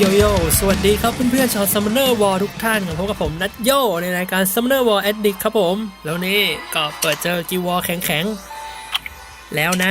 โยโย่สวัสดีครับเพื่อนๆชาว Summoner War ทุกท่านกับพบกับผมนัทโยในรายการ Summoner War Addict ครับผม แล้วนี่ก็เปิดเจอกิววอแข็งๆ แล้วนะ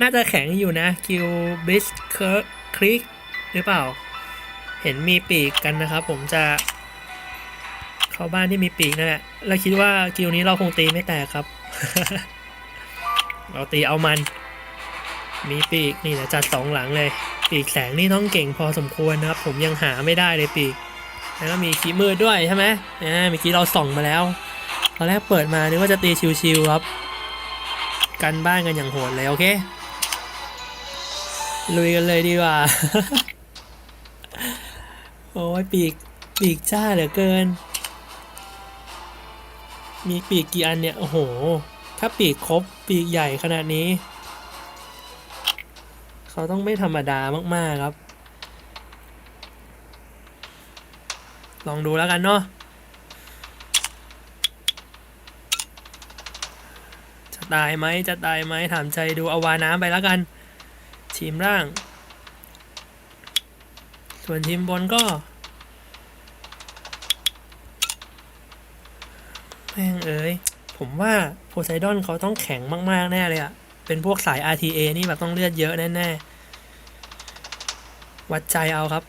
น่าจะแข็งอยู่นะกิวบิสเคิร์คลิกหรือเปล่า เห็นมีปีกกันนะครับผมจะ เข้าบ้านที่มีปีกนั่นแหละแล้วคิดว่ากิวนี้เราคงตีไม่แตกครับ เราตีเอามัน มีปีกนี่นะจัดสองหลังเลย ปีกแสงนี่ต้องเก่งพอสมควรนะครับ ผมยังหาไม่ได้เลยปีก แล้วก็มีขีมืดด้วยใช่ไหมอ่าเมื่อกี้เราส่องมาแล้วตอนแรกเปิดมานึกว่าจะตีชิวๆครับ กันบ้านกันอย่างโหดเลยโอเค ลุยกันเลยดีกว่า โอ้ยปีกปีกจ้าเหลือเกิน มีปีกกี่อันเนี่ย โอ้โห ถ้าปีกครบปีกใหญ่ขนาดนี้ เขาต้องไม่ธรรมดามาก ๆ ครับ ลองดูแล้วกันเนาะจะตายไหมจะตายไหมถามใจดูเอาวาน้ำไปแล้วกัน ทีมร่าง ส่วนทีมบนก็แม่งเอ้ยผมว่าโพไซดอนเขาต้องแข็งมาก ๆ แน่เลยอะ เป็นพวกสาย RTA นี่แบบต้องเลือดเยอะแน่ๆ วัดใจเอาครับ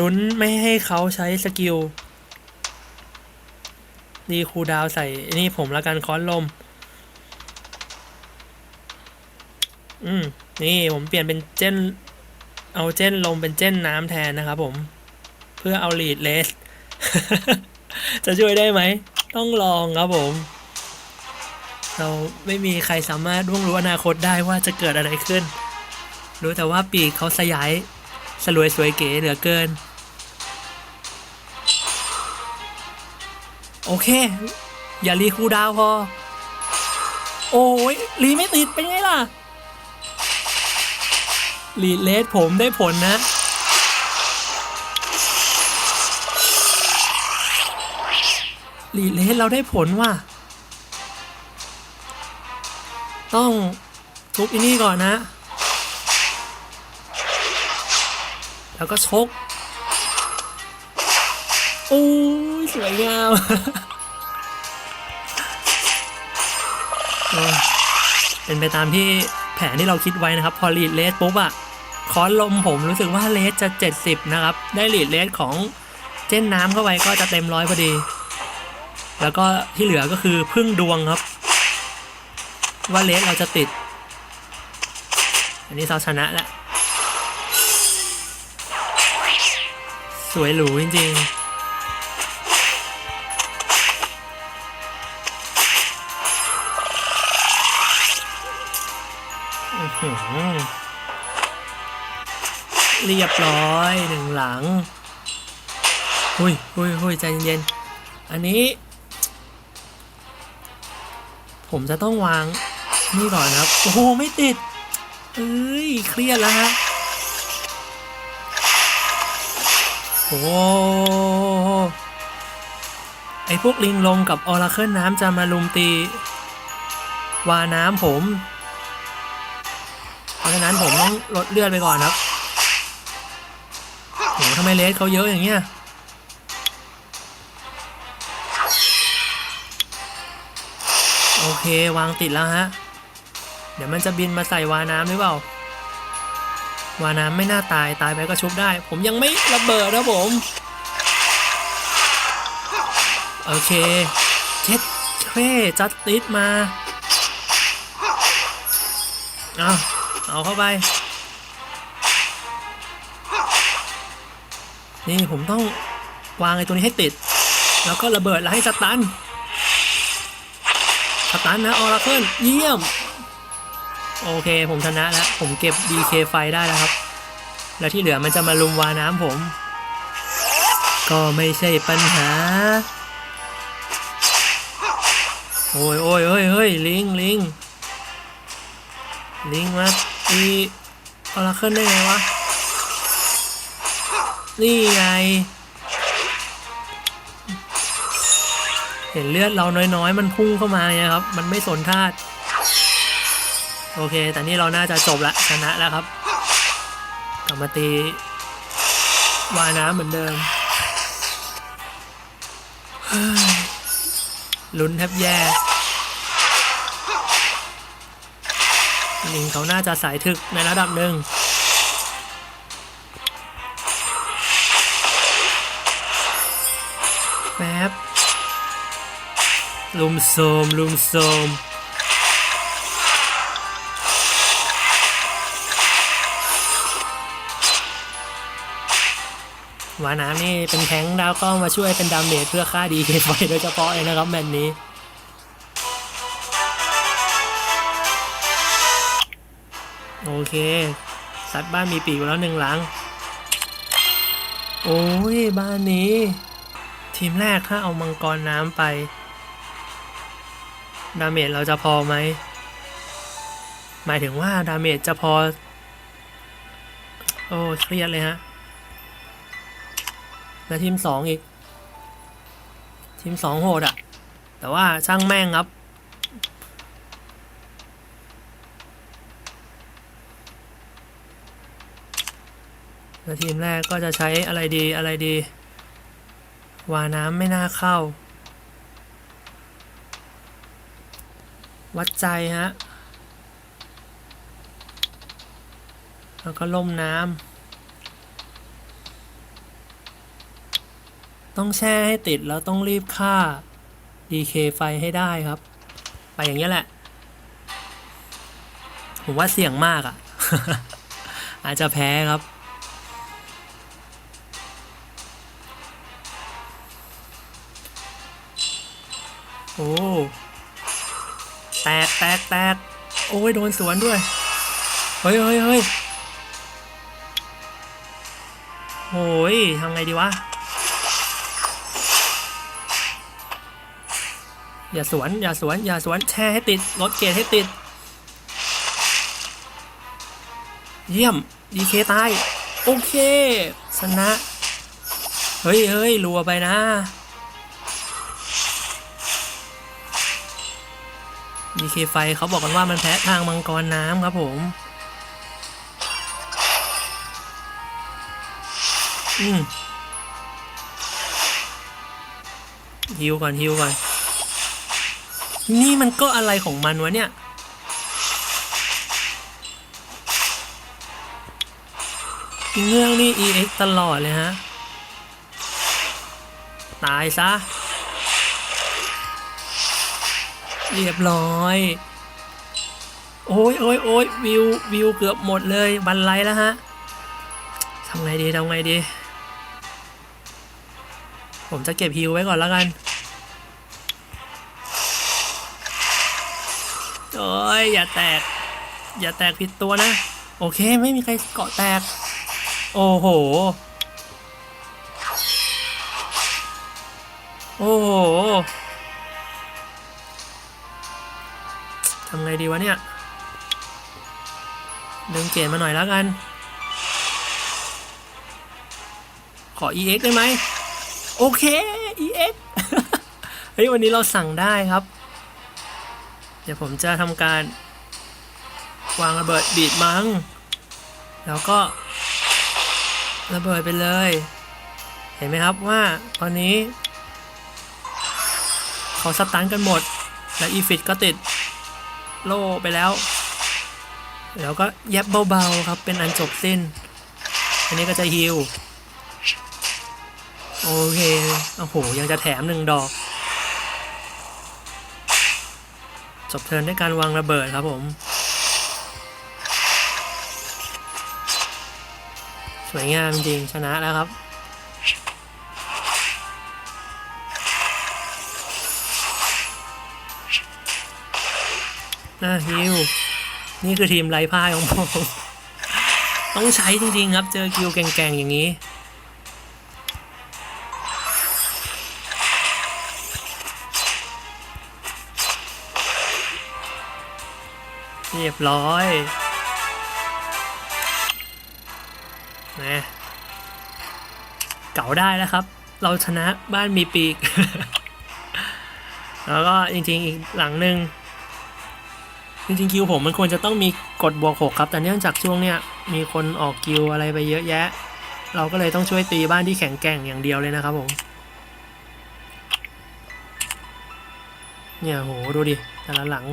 ลุ้นไม่ให้เขาใช้สกิลดีคูดาวใส่นี่ผมละกันค้อนลม อืม นี่ผมเปลี่ยนเป็นเจน เอาเจนลมเป็นเจนน้ำแทนนะครับผม เพื่อเอาลีดเลส จะช่วยได้ไหม ต้องลองครับผม เราไม่มีใครสามารถร่วงรู้อนาคตได้ว่าจะเกิดอะไรขึ้น รู้แต่ว่าปีกเขาสยายสลวยสวยเก๋เหลือเกิน โอเค อย่ารีคูดาวพอ โอ้ยรีไม่ติดเป็นไงล่ะรีเลสผมได้ผลนะ รีเลสเราได้ผลว่ะ ต้องทุบอันนี้ก่อนนะ แล้วก็ชก โอ้ยสวยงามเออเป็นไปตามที่แผนที่เราคิดไว้นะครับ พอลีดเลสปุ๊บอะคอนลมผมรู้สึกว่าเลสจะ 70 นะครับ ได้ลีดเลสของเจ้นน้ำเข้าไปก็จะเต็มร้อยพอดี แล้วก็ที่เหลือก็คือพึ่งดวงครับ ว่าเลสเราจะติด อันนี้เราชนะแล้ว สวยหรูจริงๆเรียบร้อยหนึ่งหลังหุยหุยหุยใจเย็นๆอันนี้ ผมจะต้องวาง นี่ก่อนนะครับ โอ้โห ไม่ติด เอ้ย เครียดแล้วฮะ โอ้ไอพวกลิงลงกับออราเคิลน้ำจะมาลุมตี วาน้ำผม เพราะฉะนั้นผมต้องลดเลือดไปก่อนครับโหทำไมเลสเขาเยอะอย่างเงี้ยโอเค วางติดแล้วฮะ เดี๋ยวมันจะบินมาใส่วาน้ำหรือเปล่า วาน้ำไม่น่าตายตายไปก็ชุบได้ ผมยังไม่ระเบิดนะผม โอเคเช็ดเคจัดติดมา เอาเอาเข้าไป นี่ผมต้องวางไอ้ตัวนี้ให้ติด แล้วก็ระเบิดแล้วให้สตันสตันนะออราเคิลเยี่ยม โอเคผมชนะแล้ว ผมเก็บ DK ไฟได้แล้วครับ แล้วที่เหลือมันจะมาลุมวาน้ำผม ก็ไม่ใช่ปัญหา โอ้ยโอ้ยโอ้ยเฮ้ยลิงลิงลิงมาตีออราเคิลได้ไงวะ นี่ไง เห็นเลือดเราน้อยๆ มันพุ่งเข้ามาเนี่ยครับ มันไม่สนธาตุ โอเค แต่นี่เราน่าจะจบละชนะแล้วครับ กลับมาตีวายน้ำเหมือนเดิมลุ้นแทบแย่ลิงเขาน่าจะสายถึกในระดับหนึ่งแป๊บลุมโซมลุมโซมาน้ำนี่เป็นแทงดาวก็มาช่วยเป็นดาเมจเพื่อฆ่าดีเคไฟโดยเฉพาะเลยนะครับแมตช์นี้โอเคสัตว์บ้านมีปีกแล้วหนึ่งหลัง โอ้ยบ้านนี้ ทีมแรกถ้าเอามังกรน้ำไป ดาเมจเราจะพอไหม หมายถึงว่าดาเมจจะพอ โอ้เครียดเลยฮะ แล้วทีมสองอีก ทีมสองโหดอะแต่ว่าช่างแม่งครับ แล้วทีมแรกก็จะใช้อะไรดีอะไรดี วาน้ำไม่น่าเข้า วัดใจฮะ แล้วก็ล่มน้ำ ต้องแช่ให้ติดแล้วต้องรีบฆ่า DK ไฟให้ได้ครับ ไปอย่างนี้แหละ ผมว่าเสี่ยงมากอะ่ะ อาจจะแพ้ครับ โอ้แตกแตกแตกโอ้ยโดนสวนด้วย เฮ้ยเฮ้ยเฮ้ยโอ้ยทำไงดีวะ อย่าสวน อย่าสวน อย่าสวน แช่ให้ติด ลดเกรดให้ติด เยี่ยม ดีเคตาย โอเค ชนะ เฮ้ยเฮ้ยรัวไปนะ ดีเคไฟเขาบอกกันว่ามันแพ้ทางมังกรน้ำครับผม อืมฮิวก่อนฮิวก่อน นี่มันก็อะไรของมันวะเนี่ยเงื่องนี่ EX ตลอดเลยฮะ ตายซะ เรียบร้อย โอ้ยโอ้ยโอ้ยวิว วิวเกือบหมดเลยบันไลแล้วฮะทำไงดีทำไงดี ผมจะเก็บฮิวไว้ก่อนแล้วกัน โอ้ยอย่าแตก อย่าแตกผิดตัวนะ โอเคไม่มีใครเกาะแตก โอ้โห โอ้โหทำไงดีวะเนี่ย ดึงเกณฑ์มาหน่อยแล้วกัน ขอ EX ได้ไหม โอเค EX เฮ้ยวันนี้เราสั่งได้ครับ ดี๋ยวผมจะทำการวางระเบิดบีดมัง แล้วก็ระเบิดไปเลย เห็นไหมครับว่าตอนนี้ เขาสตันกันหมด และอีฟิตก็ติดโล่ไปแล้ว แล้วก็แยบเบาๆครับเป็นอันจบสิ้น อันนี้ก็จะฮิวโอเค โอ้โห ยังจะแถมหนึ่งดอก จบเทิร์นด้วยการวางระเบิดครับผม สวยงามจริงชนะแล้วครับ น่าฮิวนี่คือทีมไร้พ่ายของผม ต้องใช้จริงๆครับ เจอคิวแก่งๆอย่างนี้ รียบร้อยนะเก่าได้แล้วครับ เราชนะบ้านมีปีก แล้วก็จริงๆอีกหลังหนึ่งจริงๆคิวผมมันควรจะต้องมีกดบวกหกครับ แต่เนื่องจากช่วงเนี้ยมีคนออกกิวอะไรไปเยอะแยะ เราก็เลยต้องช่วยตีบ้านที่แข็งแกร่งอย่างเดียวเลยนะครับผมเนี่ยโหดูดิแต่ละหลัง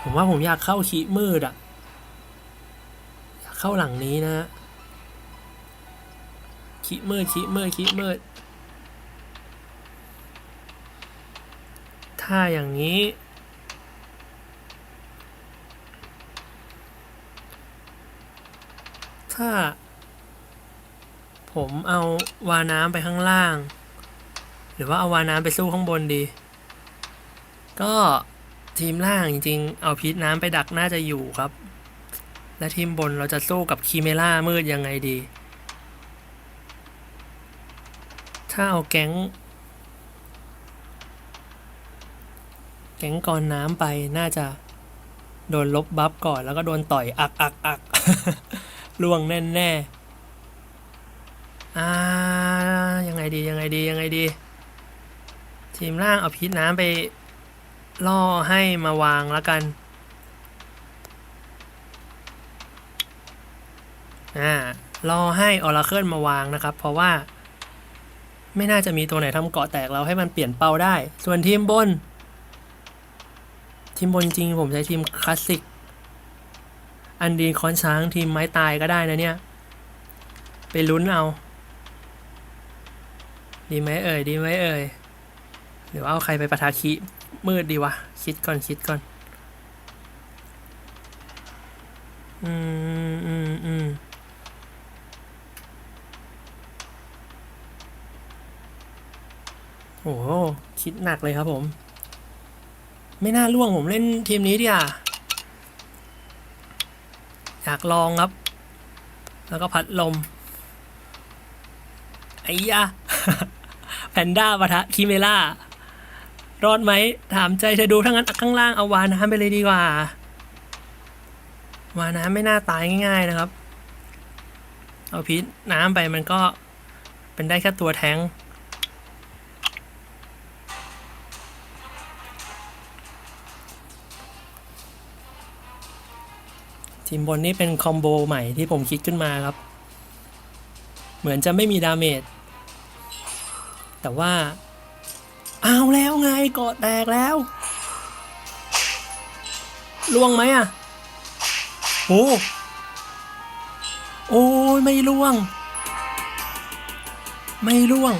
ผมว่าผมอยากเข้าขีมืดอะอยากเข้าหลังนี้นะฮะขีมืดขีมืดขีมืด ถ้าอย่างนี้ ถ้า ผมเอาวาน้ำไปข้างล่าง หรือว่าเอาวาน้ำไปสู้ข้างบนดี ก็ ทีมล่างจริงๆ เอาพิษน้ำไปดักน่าจะอยู่ครับ และทีมบนเราจะสู้กับคีเมล่ามืดยังไงดี ถ้าเอาแก๊ง แก๊งกรน้ำไปน่าจะโดนลบบัฟก่อนแล้วก็โดนต่อยอักอักอักล่วงแน่แน่อ่ายังไงดียังไงดียังไงดี ทีมล่างเอาพิษน้ำไป ล่อให้มาวางแล้วกัน อ่ารอให้ออราเคิลมาวางนะครับ เพราะว่า ไม่น่าจะมีตัวไหนทำเกาะแตกเราให้มันเปลี่ยนเป้าได้ ส่วนทีมบน ทีมบนจริงผมใช้ทีมคลาสสิก อันดีคอนช้างทีมไม้ตายก็ได้นะเนี่ย ไปลุ้นเอา ดีไหมเอ่ย ดีไหมเอ่ย หรือว่าเอาใครไปปะทาคิ มืดดีวะ คิดก่อนคิดก่อน อืมอืมอืมโอ้คิดหนักเลยครับผม ไม่น่าล่วงผมเล่นทีมนี้ดิอะอยากลองครับ แล้วก็พัดลม ไอ้ยะ แพนด้าปะทะคิเมล่า รอดไหมถามใจเธอดูทั้งนั้นข้างล่างเอาวาน้ำไปเลยดีกว่า วาน้ำไม่น่าตายง่ายๆนะครับ เอาพิษน้ำไปมันก็เป็นได้แค่ตัวแทงทีมบนนี่เป็นคอมโบใหม่ที่ผมคิดขึ้นมาครับ เหมือนจะไม่มีดาเมจแต่ว่า เอาแล้วไงเกาะแตกแล้วล่วงไหมอะโอ้โอ้ยไม่ล่วง ไม่ล่วง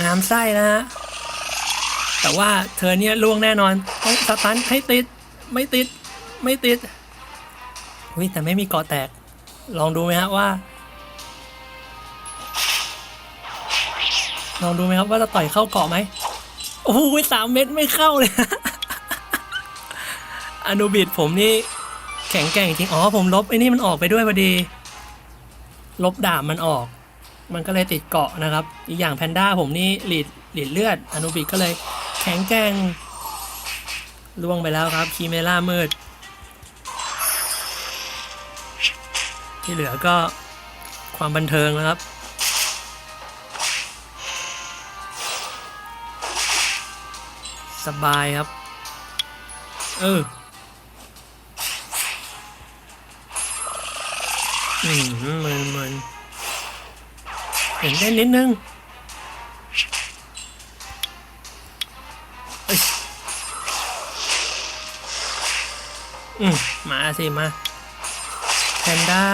น้ำไส้นะฮะแต่ว่าเธอเนี่ยล่วงแน่นอนต้องสตันให้ติด ไม่ติด ไม่ติด อุ้ยแต่ไม่มีเกาะแตก ลองดูไหมฮะว่า ลองดูไหมครับว่าจะต่อยเข้าเกาะไหมโอ้โหสามเม็ดไม่เข้าเลยอนุบิดผมนี่แข็งแกร่งจริง อ๋อ ผมลบไอ้นี่มันออกไปด้วยพอดี ลบดาบมันออก มันก็เลยติดเกาะนะครับ อีกอย่างแพนด้าผมนี่หลีดหลีดเลือด อนุบิดก็เลยแข็งแกร่งล่วงไปแล้วครับ คีเมล่ามืด ที่เหลือก็ความบันเทิงนะครับ สบายครับ เอออืมเหมือนเหมือนเห็นได้นิดนึงเออืมมาสิมาแพนด้า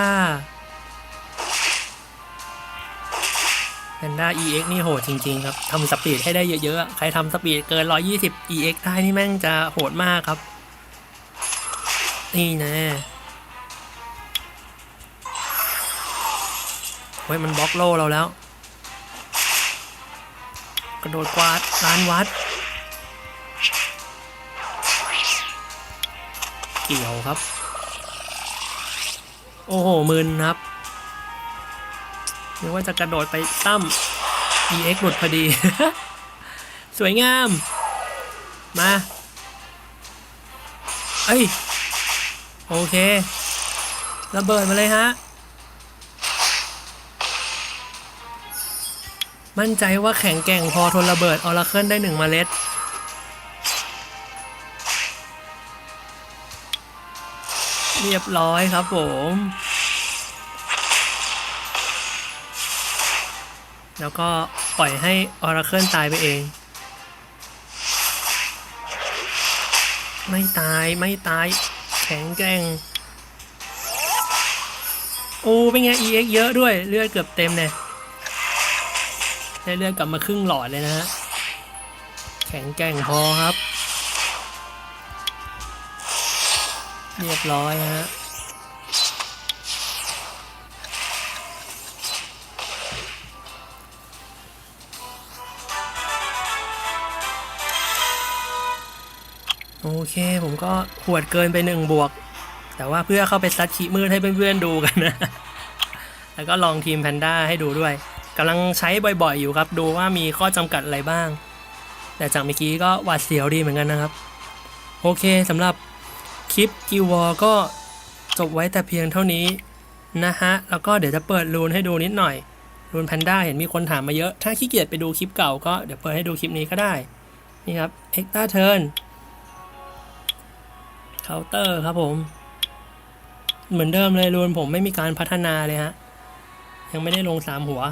แพนด้า EX นี่โหดจริง ๆ ครับทำสปีดให้ได้เยอะๆ ใครทำสปีดเกิน 120 EX ได้นี่แม่งจะโหดมากครับ นี่แนะเฮ้ยมันบล็อกโลเราแล้ว กระโดดกวาดลานวัด เกี่ยวครับ โอ้โห มึนครับ นึกว่าจะกระโดดไปตั้ม EX หลุดพอดี สวยงาม มาเอ้ย โอเค ระเบิดมาเลยฮะ มั่นใจว่าแข็งแกร่งพอทนระเบิดออราเคิลได้หนึ่งเมล็ด เรียบร้อยครับผม แล้วก็ปล่อยให้ออราเคิลตายไปเอง ไม่ตายไม่ตาย แข็งแกร่ง โอ้เป็นไง EX เยอะด้วย เลือดเกือบเต็มเนี่ยได้เลือดกลับมาครึ่งหลอดเลยนะฮะ แข็งแกร่งพอครับ เรียบร้อยฮะ เคผมก็ขวดเกินไปหนึ่งบวก แต่ว่าเพื่อเข้าไปซัดขีมืดให้เพื่อนๆดูกันนะ แล้วก็ลองทีมแพนด้าให้ดูด้วยกำลังใช้บ่อยๆอยู่ครับ ดูว่ามีข้อจำกัดอะไรบ้าง แต่จากเมื่อกี้ก็หวาดเสียวดีเหมือนกันนะครับ โอเคสำหรับคลิปกิวอก็จบไว้แต่เพียงเท่านี้นะฮะ แล้วก็เดี๋ยวจะเปิดรูนให้ดูนิดหน่อย รูนแพนด้าเห็นมีคนถามมาเยอะ ถ้าขี้เกียจไปดูคลิปเก่าก็เดี๋ยวเปิดให้ดูคลิปนี้ก็ได้ นี่ครับเอ็กตาเทิร์น เคาน์เตอร์ครับผม เหมือนเดิมเลยรูนผมไม่มีการพัฒนาเลยฮะ ยังไม่ได้ลงสามหัว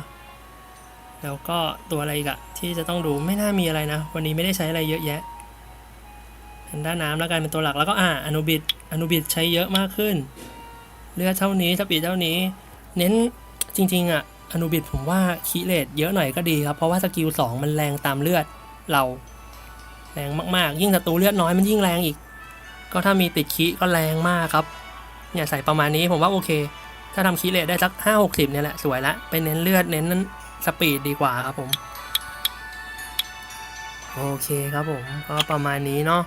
แล้วก็ตัวอะไรกะที่จะต้องดูไม่น่ามีอะไรนะ วันนี้ไม่ได้ใช้อะไรเยอะแยะแพนด้าน้ำแล้วกันเป็นตัวหลักแล้วก็อ่าอนุบิดอนุบิดใช้เยอะมากขึ้น เลือดเท่านี้สปีดเท่านี้ เน้นจริง ๆอะอนุบิดผมว่าคีเลตเยอะหน่อยก็ดีครับ เพราะว่าสกิล2มันแรงตามเลือดเรา แรงมากๆ ยิ่งศัตรูเลือดน้อยมันยิ่งแรงอีก ก็ถ้ามีติดคีก็แรงมากครับเนี่ยใส่ประมาณนี้ผมว่าโอเค ถ้าทำคีเลตได้สักห้าหกสิบเนี่ยแหละสวยละไปเน้นเลือดเน้นสปีดดีกว่าครับผมโอเคครับผมก็ประมาณนี้เนาะ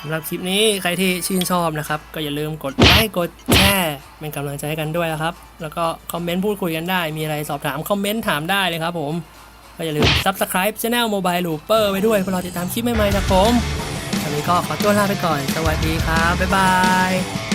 สำหรับคลิปนี้ใครที่ชื่นชอบนะครับ ก็อย่าลืมกดไลค์กดแชร์เป็นกำลังใจให้กันด้วยนะครับ แล้วก็คอมเมนต์พูดคุยกันได้ มีอะไรสอบถามคอมเมนต์ถามได้เลยครับผม ก็อย่าลืม Subscribe Channel Mobile Looper ไว้ด้วยเพื่อรอติดตามคลิปใหม่ๆจากผม วันนี้ก็ขอตัวลาไปก่อน สวัสดีครับ บ๊ายบาย